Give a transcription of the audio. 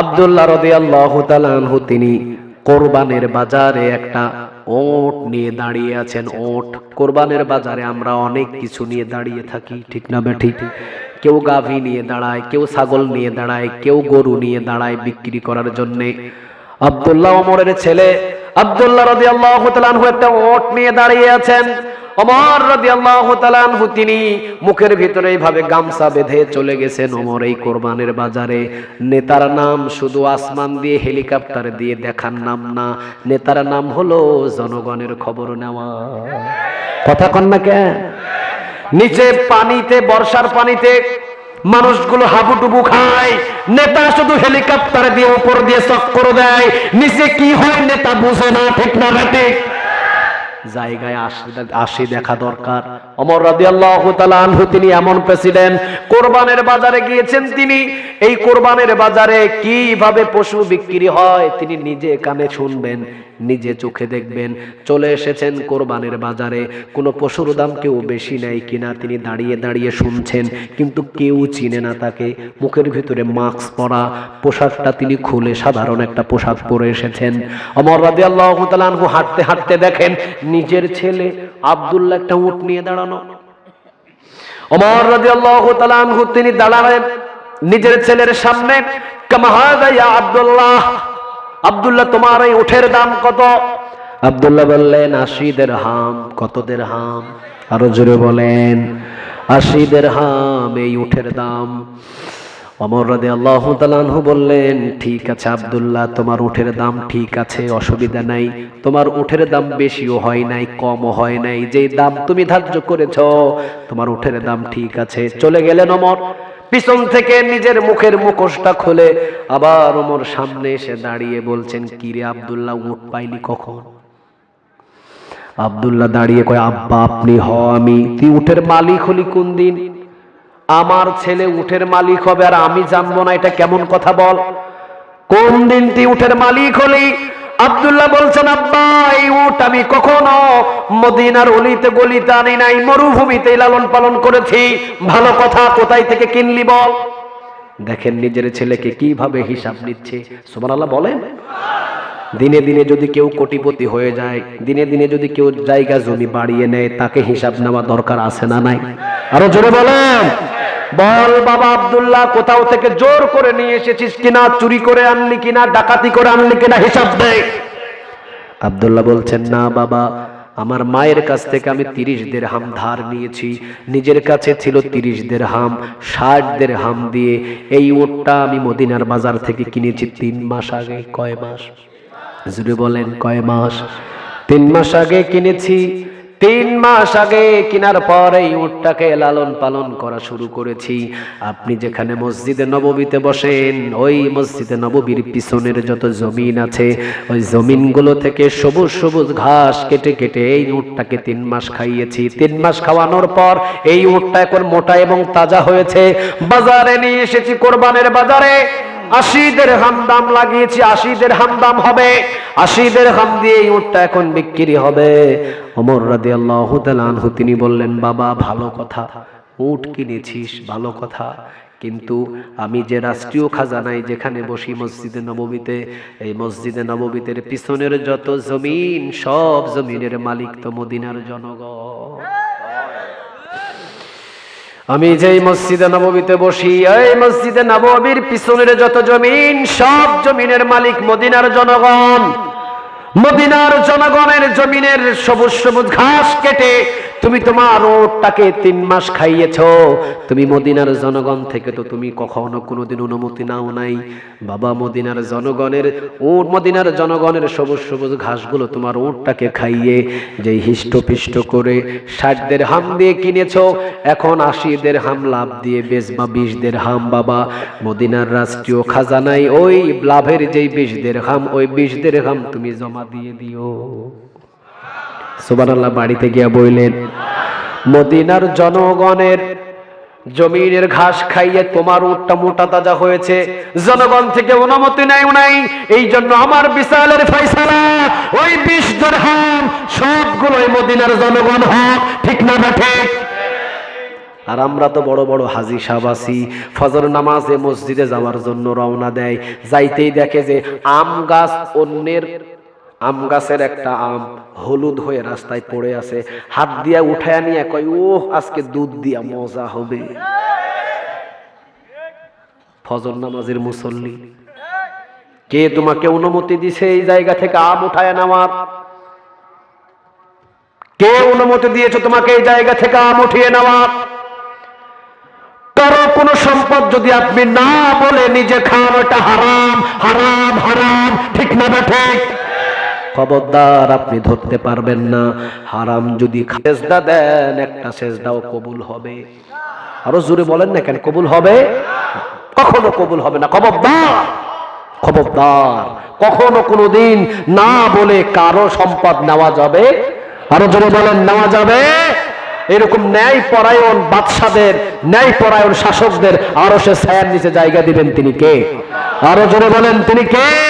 আব্দুল্লাহ তাআলা আনহু তিনি কোরবানের বাজারে একটা ওট নিয়ে দাঁড়িয়ে আছেন। ওট কোরবানের বাজারে আমরা অনেক কিছু নিয়ে দাঁড়িয়ে থাকি, ঠিক না ঠিক কেউ গাভী নিয়ে দাঁড়ায়, কেউ ছাগল নিয়ে দাঁড়ায়, কেউ গরু নিয়ে দাঁড়ায় বিক্রি করার জন্যে। আব্দুল্লাহ ওমরের ছেলে আবদুল্লাহ তাআলা আনহু একটা ওট নিয়ে দাঁড়িয়ে আছেন। ওমর রাদিয়াল্লাহু তাআলা আনহু তিনি মুখের ভিতরে এইভাবে গামছা বেঁধে চলে গেছেন ওমর এই কোরবানের বাজারে। নেতার নাম শুধু আসমান দিয়ে হেলিকপ্টার দিয়ে দেখার নাম না, নেতার নাম হলো জনগণের খবর নেওয়া। কথা কন না কেন? নিচে পানিতে, বর্ষার পানিতে মানুষগুলো হাবুডুবু খায়, নেতা শুধু হেলিকপ্টার দিয়ে উপর দিয়ে চক্কর দেয়, নিচে কি হয় নেতা বুঝে না, ঠিক না ঠিক জায়গায় আসি আসি দেখা দরকার। অমর রাদিয়াল্লাহু তাআলা আনহু তিনি এমন প্রেসিডেন্ট কোরবানের বাজারে গিয়েছেন তিনি। এই কোরবানের বাজারে কীভাবে পশু বিক্রি হয় তিনি নিজে কানে শুনবেন। নিজে চোখে দেখবেন। চলে এসেছেন কোরবানের বাজারে। কোনো পশুর দাম কেউ বেশি নেয় কিনা তিনি দাঁড়িয়ে দাঁড়িয়ে শুনছেন, কিন্তু কেউ চিনে না তাকে। মুখের ভিতরে মাস্ক পরা। পোশাকটা তিনি খুলে সাধারণ একটা পোশাক পরে এসেছেন। অমর তাআলা আনহু হাঁটতে হাঁটতে দেখেন, নিজের ছেলে আব্দুল্লাহ একটা উট নিয়ে দাঁড়ানো। অমর তাআলা আনহু তিনি দাঁড়ালেন নিজের ছেলের সামনে। কামাহাদা আব্দুল্লাহ আব্দুল্লাহ, তোমার এই উঠের দাম কত? আব্দুল্লাহ বললেন, আশি হাম কতদের হাম আরও জোরে বলেন, আশি হাম এই উঠের দাম। অমর রাদে আল্লাহ তালানহু বললেন, ঠিক আছে আব্দুল্লাহ, তোমার উঠের দাম ঠিক আছে, অসুবিধা নাই। তোমার উঠের দাম বেশিও হয় নাই, কমও হয় নাই। যে দাম তুমি ধার্য করেছ, তোমার উঠের দাম ঠিক আছে। চলে গেলেন অমর পিছন থেকে নিজের মুখের মুখোশটা খুলে আবার ওমর সামনে এসে দাঁড়িয়ে বলছেন, কিরে আব্দুল্লাহ উঠ পাইনি কখন? আব্দুল্লাহ দাঁড়িয়ে কয়, আব্বা, আপনি হ, আমি তুই উঠের মালিক হলি কোন দিন? আমার ছেলে উঠের মালিক হবে আর আমি জানব না, এটা কেমন কথা বল? কোন দিন তুই উঠের মালিক হলি? আব্দুল্লাহ বলছেন, আব্বা, এই উট আমি কখনো মদিনার অলিতে গলিতে আনি নাই, মরুভূমিতে লালন পালন করেছি। ভালো কথা, কোথায় থেকে কিনলি বল? দেখেন নিজের ছেলেকে কীভাবে হিসাব নিচ্ছে। সুবহানাল্লাহ, বলেন। দিনে দিনে যদি কেউ কোটিপতি হয়ে যায়, দিনে দিনে যদি কেউ জায়গা, জমি বাড়িয়ে নেয়, তাকে হিসাব নেওয়া দরকার আছে না নাই? আরও জোরে বলেন। বল বাবা আব্দুল্লাহ, কোথাও থেকে জোর করে নিয়ে এসেছিস কিনা, চুরি করে আনলি কিনা, ডাকাতি করে আনলি কিনা, হিসাব দেয় আব্দুল্লাহ বলছেন, না বাবা, আমার মায়ের কাছ থেকে আমি তিরিশ দের হাম ধার নিয়েছি। নিজের কাছে ছিল তিরিশ দের হাম ষাট দের হাম দিয়ে এই ওটটা আমি মদিনার বাজার থেকে কিনেছি তিন মাস আগে, কয় মাস? জুড়ে বলেন, কয় মাস? তিন মাস আগে কিনেছি তিন মাস আগে কেনার পর এই উটটাকে লালন পালন করা শুরু করেছি। আপনি যেখানে মসজিদে নববীতে বসেন, ওই মসজিদে নববীর পিছনের যত জমিন আছে, ওই জমিনগুলো থেকে সবুজ সবুজ ঘাস কেটে কেটে এই উটটাকে তিন মাস খাইয়েছি। তিন মাস খাওয়ানোর পর এই উটটা এখন মোটা এবং তাজা হয়েছে। বাজারে নিয়ে এসেছি কোরবানের বাজারে। আশিদের হাম দাম লাগিয়েছি, আশিদের হাম দাম হবে। আশিদের হাম দিয়ে এই উটটা এখন বিক্রি হবে। অমর রাদি আল্লাহ আনহু তিনি বললেন, বাবা, ভালো কথা। উট কিনেছিস, ভালো কথা। কিন্তু আমি যে রাষ্ট্রীয় খাজানায় যেখানে বসি মসজিদে নববীতে, এই মসজিদে নববীতের পিছনের যত জমিন, সব জমিনের মালিক তো মদিনার জনগণ। আমি যেই মসজিদে নবমীতে বসি, এই মসজিদে নবমীর পিছনের যত জমিন, সব জমিনের মালিক মদিনার জনগণ। মদিনার জনগণের জমিনের সবুজ সবুজ ঘাস কেটে তুমি তোমার ওটটাকে তিন মাস খাইয়েছ। তুমি মদিনার জনগণ থেকে তো তুমি কখনো কোনোদিন অনুমতি নাও নাই। বাবা, মদিনার জনগণের ওট, মদিনার জনগণের সবুজ সবুজ ঘাসগুলো তোমার ওটটাকে খাইয়ে যে হিষ্টপিষ্ট করে ষাটদের হাম দিয়ে কিনেছ, এখন আশিদের হাম লাভ দিয়ে বেশ বা বিশদের হাম বাবা, মদিনার রাষ্ট্রীয় খাজানাই ওই লাভের যেই বিশদের হাম ওই বিশদের হাম তুমি জমা দিয়ে দিও। সুবহানাল্লাহ, বাড়িতে গিয়া বইলেন, মদিনার জনগণের জমিনের ঘাস খাইয়ে তোমার উটটা মোটা তাজা হয়েছে। জনগণ থেকে অনুমতি নাই নাই। এই জন্য আমার বিশালের ফয়সালা, ওই বিশ হাম সবগুলোই মদিনার জনগণ হোক, ঠিক না না ঠিক? আর আমরা তো বড় বড় হাজি সাহেব আছি। ফজর নামাজে মসজিদে যাওয়ার জন্য রওনা দেয়। যাইতেই দেখে যে আম গাছ অন্যের আম গাছের একটা আম হলুদ হয়ে রাস্তায় পড়ে আছে। হাত দিয়া উঠায় নিয়ে কয় ও আজকে দুধ দিয়া মজা হবে। ফজর নামাজের মুসল্লি, কে তোমাকে অনুমতি দিছে এই জায়গা থেকে আম উঠায় নেওয়ার? কে অনুমতি দিয়েছে তোমাকে এই জায়গা থেকে আম উঠিয়ে নেওয়ার? কারও কোনো সম্পদ যদি আপনি না বলে নিজে খান হারাম হারাম হারাম, ঠিক না ঠিক? খবরদার, আপনি ধরতে পারবেন না। হারাম যদি সেজদা দেন, একটা সেজদাও কবুল হবে। আরও জোরে বলেন না কেন, কবুল হবে? কখনো কবুল হবে না। খবরদার খবরদার। কখনো কোনোদিন না বলে কারও সম্পদ নেওয়া যাবে? আরও জোরে বলেন, নেওয়া যাবে? এরকম ন্যায় পরায়ণ বাদশাদের ন্যায় পরায়ণ শাসকদের আরও সে ছায়ার নিচে জায়গা দিবেন তিনি কে? আরও জোরে বলেন, তিনি কে?